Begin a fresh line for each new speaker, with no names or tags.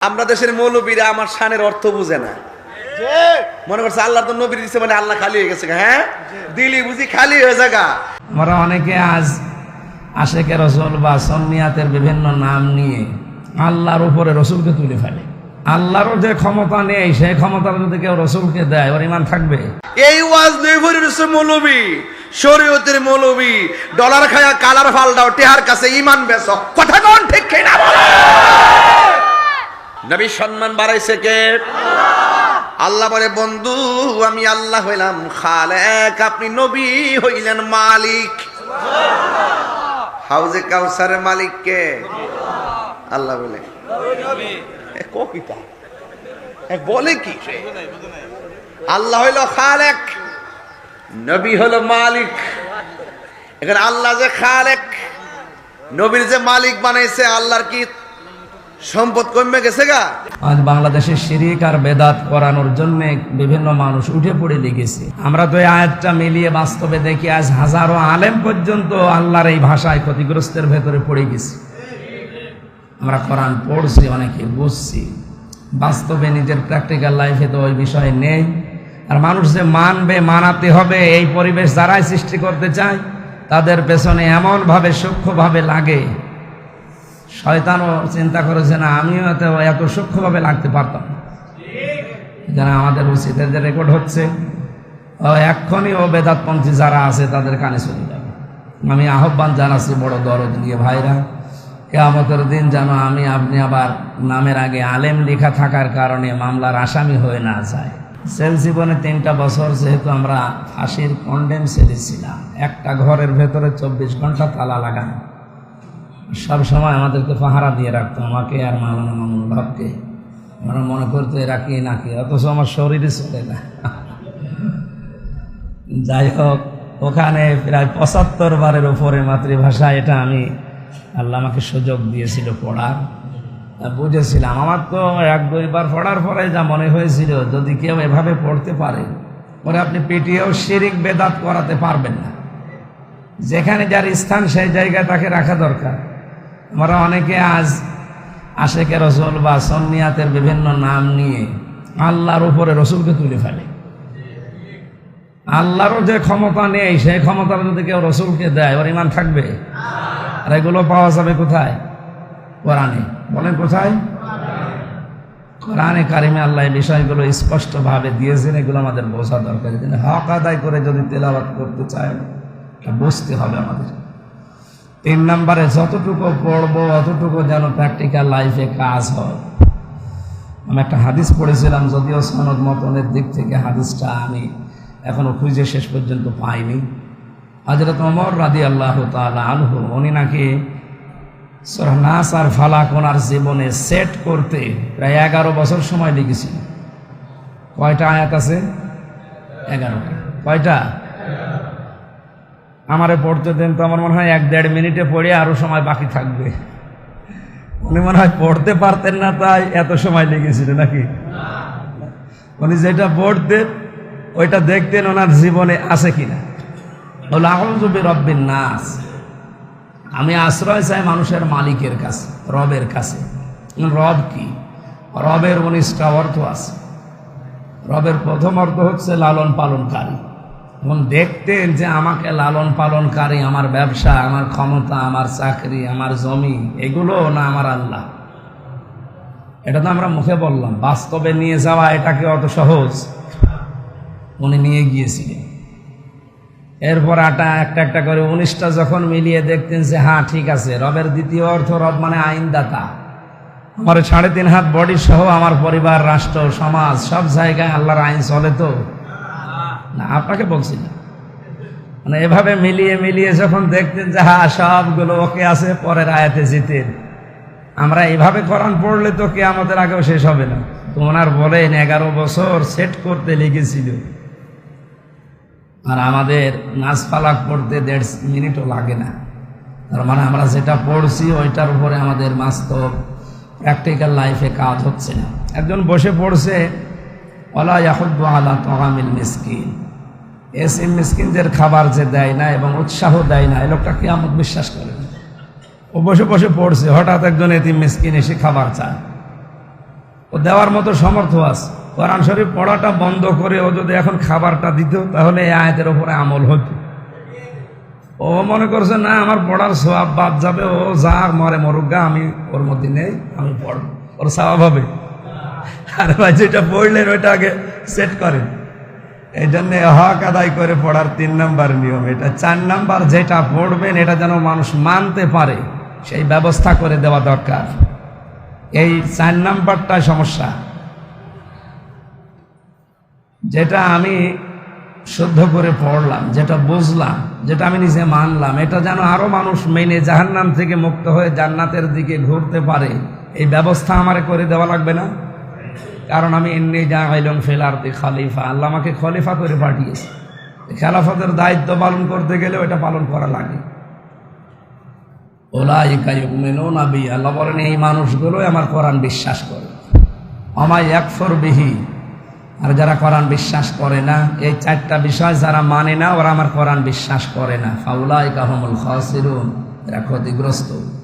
আমরা দেশের মৌলবীরা আমার শানের অর্থ বুঝে না। মনে করছে আল্লাহ তো নবীর দিচ্ছে মানে আল্লাহ খালি হয়ে গেছে গা, হ্যাঁ? দিলি বুঝি খালি হয়ে যাগা
আমরা অনেকে আজ আশেকে রসুল বা সন্নিয়াতের বিভিন্ন নাম নিয়ে আল্লাহর উপরে রসুলকে তুলে ফেলে। আল্লাহরও যে ক্ষমতা নেই সেই ক্ষমতা যদি কেউ রসুলকে দেয় ওর ইমান থাকবে?
এই ওয়াজ নই ভরি রসুল মৌলবী শরীয়তের মৌলবী ডলার খায়া কালার ফালদাও টেহার কাছে ইমান বেচ। কথা কোন ঠিক কিনা বলো? নবী সম্মান বাড়াইছে কে? আল্লাহ। বলে বন্ধু আমি আল্লাহ হইলাম খালেক। আপনি নবী হইলেন মালিক। হাউজে কাউসারের মালিক কে? আল্লাহ বলে। এ কবিতা? বলে কি? আল্লাহ হইল খালেক নবী হলো মালিক। এখানে আল্লাহ যে খালেক নবীর যে মালিক বানাইছে আল্লাহর কি সম্পদ কমে গেছে গা।
আজ বাংলাদেশে শিরিক আর বেদাত করানোর জন্য বিভিন্ন মানুষ উঠে পড়ে লেগেছে। আমরা তো এই আয়াতটা মিলিয়ে বাস্তবে দেখি আজ হাজারো আলেম পর্যন্ত আল্লাহর এই ভাষায় ক্ষতিগ্রস্তের ভেতরে পড়ে গেছে। আমরা কোরআন পড়ছি, অনেকে বুঝছি। বাস্তবে নিজের প্র্যাকটিক্যাল লাইফে তো ওই বিষয় নেই। আর মানুষ যে মানবে, মানাতে হবে, এই পরিবেশ যারাই সৃষ্টি করতে চায়, তাদের পেছনে এমনভাবে সূক্ষ্মভাবে লাগে। শয়তানও চিন্তা করেছে, না, আমিও এত এত সূক্ষ্মভাবে লাগতে পারতাম যেন আমাদের উচিত যে রেকর্ড হচ্ছে এক্ষণই ও বেদাতপন্থী যারা আছে, তাদের কানে চলে যাবে। আমি আহ্বান জানাচ্ছি বড় দরদ নিয়ে ভাইরা, কেয়ামতের দিন যেন আমি, আপনি আবার নামের আগে আলেম লেখা থাকার কারণে মামলার আসামি হয়ে না যায়। সেল জীবনে তিনটা বছর যেহেতু আমরা ফাঁসির কন্ডেম সেলে ছিলাম, একটা ঘরের ভেতরে চব্বিশ ঘণ্টা তালা লাগানো। সব সময় আমাদেরকে পাহারা দিয়ে রাখতো, আমাকে আর মামলা মামুন ভাবকে আমরা মনে করতো, এরা কি নাকি অথচ আমার শরীরে চলে না। যাই হোক, ওখানে প্রায় পঁচাত্তর বারের উপরে মাতৃভাষা, এটা আমি আল্লাহ আমাকে সুযোগ দিয়েছিল পড়ার। বুঝেছিলাম। আমার তো এক দুইবার পড়ার পরে যা মনে হয়েছিল, যদি কেউ এভাবে পড়তে পারে, পরে আপনি পিটিয়েও শিরিক বেদাত করাতে পারবেন না। যেখানে যার স্থান, সেই জায়গায় তাকে রাখা দরকার। আমরা অনেকে আজ আশেকে রসুল বা সন্নিয়াতের বিভিন্ন নাম নিয়ে আল্লাহর উপরে রসুলকে তুলে ফেলে। আল্লাহরও যে ক্ষমতা নেই, সেই ক্ষমতা যদি কেউ রসুলকে দেয়, ওর ইমান থাকবে? আর এগুলো পাওয়া যাবে কোথায়? কোরআনে। বলেন কোথায়? কোরআনে কারিমে আল্লাহ এই বিষয়গুলো স্পষ্টভাবে দিয়েছেন, এগুলো আমাদের বোঝা দরকার। হক আদায় করে যদি তেলাবাত করতে চায় বুঝতে হবে আমাদের। তিন নম্বরে যতটুকু পড়ব, অতটুকু যেন প্র্যাকটিক্যাল লাইফে কাজ হয়। আমি একটা হাদিস পড়েছিলাম, যদিও সনদ মতনের দিক থেকে হাদিসটা আমি এখনও খুঁজে শেষ পর্যন্ত পাইনি। হজরত অমর রাদি আল্লাহ তালা আনহু, উনি নাকি নাস আর ফালাক ওনার জীবনে সেট করতে প্রায় এগারো বছর সময় লেগেছিল। কয়টা আয়াত আছে? এগারোটা। কয়টা? আমারে পড়তে দেন তো আমার মনে হয় এক দেড় মিনিটে পড়ে আরও সময় বাকি থাকবে। উনি মনে হয় পড়তে পারতেন না তাই এত সময় লেগেছিল নাকি? উনি যেটা পড়তেন, ওইটা দেখতেন ওনার জীবনে আছে কিনা। বলে আহমজুবি রব্বিন নাস। আমি আশ্রয় চাই মানুষের মালিকের কাছে, রবের কাছে। রব কি? রবের উনিশটা অর্থ আছে। রবের প্রথম অর্থ হচ্ছে লালন পালনকারী এবং দেখতেন যে আমাকে লালন পালনকারী, আমার ব্যবসা, আমার ক্ষমতা, আমার চাকরি, আমার জমি, এগুলো না আমার আল্লাহ। এটা তো আমরা মুখে বললাম, বাস্তবে নিয়ে যাওয়া এটাকে অত সহজ। উনি নিয়ে গিয়েছিলেন। এরপর আটা একটা একটা করে উনিশটা যখন মিলিয়ে দেখতেন যে হ্যাঁ ঠিক আছে, রবের দ্বিতীয় অর্থ রব মানে আইনদাতা। আমার সাড়ে তিন হাত বডি সহ আমার পরিবার, রাষ্ট্র, সমাজ, সব জায়গায় আল্লাহর আইন চলে তো। না, আপনাকে বলছি না। মানে এভাবে মিলিয়ে মিলিয়ে যখন দেখতেন যে হ্যাঁ সবগুলো ওকে আছে, পরের আয়াতে জিতেন। আমরা এভাবে কোরআন পড়লে তো কে আমাদের আগেও শেষ হবে না। তো ওনার বলেন, এগারো বছর সেট করতে লেগেছিল। আর আমাদের নাচ পালাক পড়তে দেড় মিনিটও লাগে না। তার মানে আমরা যেটা পড়ছি, ওইটার উপরে আমাদের বাস্তব প্র্যাকটিক্যাল লাইফে কাজ হচ্ছে না। একজন বসে পড়ছে ওলা মিসকিনদের খাবার যে দেয় না এবং উৎসাহ দেয় না, এই লোকটা কি আমত বিশ্বাস করে ও বসে বসে পড়ছে, হঠাৎ একজন এতিম মিসকিন এসে খাবার চায়। ও দেওয়ার মতো সমর্থ আছে। কোরআন শরীফ পড়াটা বন্ধ করে ও যদি এখন খাবারটা দিত, তাহলে এই আয়াতের উপরে আমল হতো ও মনে করছে, না, আমার পড়ার সবাব বাদ যাবে, ও যা মরে মরুগা আমি ওর মধ্যে নেই, আমি পড়ব। ওর স্বভাব হবে। আর ভাই যেটা পড়লেন ওইটা আগে সেট করেন। এই জন্য হক আদায় করে পড়ার তিন নাম্বার নিয়ম। এটা চার নাম্বার যেটা পড়বেন, এটা যেন মানুষ মানতে পারে। সেই ব্যবস্থা করে দেওয়া দরকার। এই চার নাম্বারটা সমস্যা। যেটা আমি শুদ্ধ করে পড়লাম, যেটা বুঝলাম, যেটা আমি নিজে মানলাম, এটা যেন আরও মানুষ মেনে জাহান্নাম থেকে মুক্ত হয়ে জান্নাতের দিকে ঘুরতে পারে, এই ব্যবস্থা আমার করে দেওয়া লাগবে না? কারণ আমি এমনি যা হইলাম ফেলারতে খালিফা। আল্লাহ আমাকে খলিফা করে পাঠিয়েছে। খেলাফতের দায়িত্ব পালন করতে গেলে ওটা পালন করা লাগে। আল্লাহ বলেন, এই মানুষগুলোই আমার কোরআন বিশ্বাস করে। আমায় একফর বিহি। আর যারা কোরআন বিশ্বাস করে না, এই চারটা বিষয় যারা মানে না, ওরা আমার কোরআন বিশ্বাস করে না। ফাউলাই কাহমুল খাসিরুন। এরা ক্ষতিগ্রস্ত।